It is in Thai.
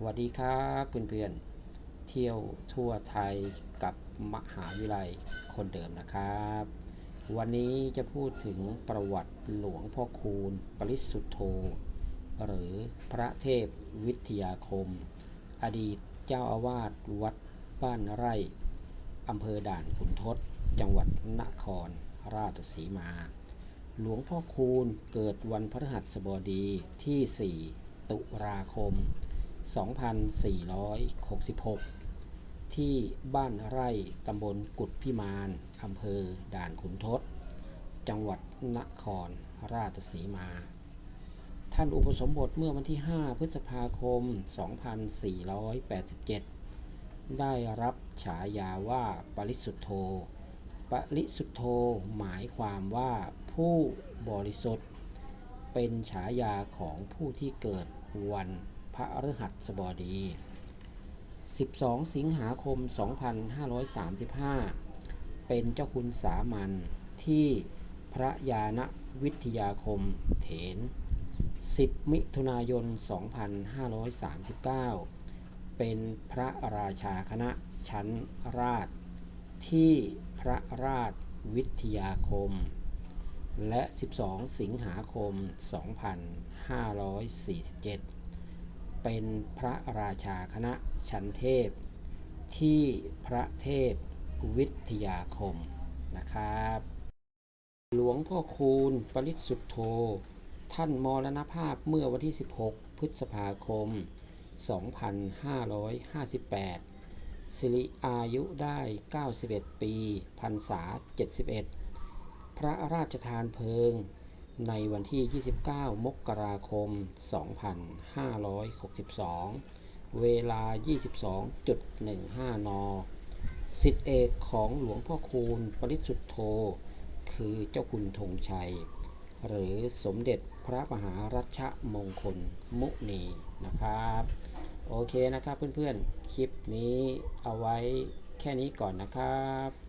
สวัสดีครับเพื่อนๆ เที่ยวทั่วไทยกับมหาวิทยาลัยคนเดิมนะครับ วันนี้จะพูดถึงประวัติหลวงพ่อคูณ ปริสุทธโธ หรือพระเทพวิทยาคม อดีตเจ้าอาวาสวัดบ้านไร่อำเภอด่านขุนทด จังหวัดนครราชสีมา หลวงพ่อคูณเกิดวันพฤหัสบดีที่ 4 ตุลาคม 2466 ที่บ้านไร่ตำบลกุดพิมานอำเภอด่านขุนทดจังหวัดนครราชสีมา ท่านอุปสมบทเมื่อวันที่ 5 พฤษภาคม 2487 ได้รับฉายาว่าปริสุทธโธปริสุทธโธหมายความว่าผู้บริสุทธิ์ เป็นฉายาของผู้ที่เกิดวัน ระฤหัสบดี 12 สิงหาคม 2535 เป็นเจ้าคุณสามัญที่พระยาณวิทยาคมเถน 10 มิถุนายน 2539 เป็นพระราชาคณะชั้นราช ที่พระราชวิทยาคม และ 12 สิงหาคม 2547 เป็นพระราชาคณะชั้นเทพ ที่พระเทพวิทยาคมนะครับ หลวงพ่อคูณปริสุทธโธ ท่านมรณภาพเมื่อวันที่ 16 พฤษภาคม 2558 สิริอายุได้ 91 ปีพรรษา 71 พระราชทานเพลิง ในวันที่ 29 มกราคม 2562 เวลา 22.15 น สิทธิเอกของหลวงพ่อคูณปริสุทธโธ คือเจ้าคุณธงชัย หรือสมเด็จพระมหารัชมงคลมุนีนะครับ โอเคนะครับเพื่อนๆ คลิปนี้เอาไว้แค่นี้ก่อนนะครับ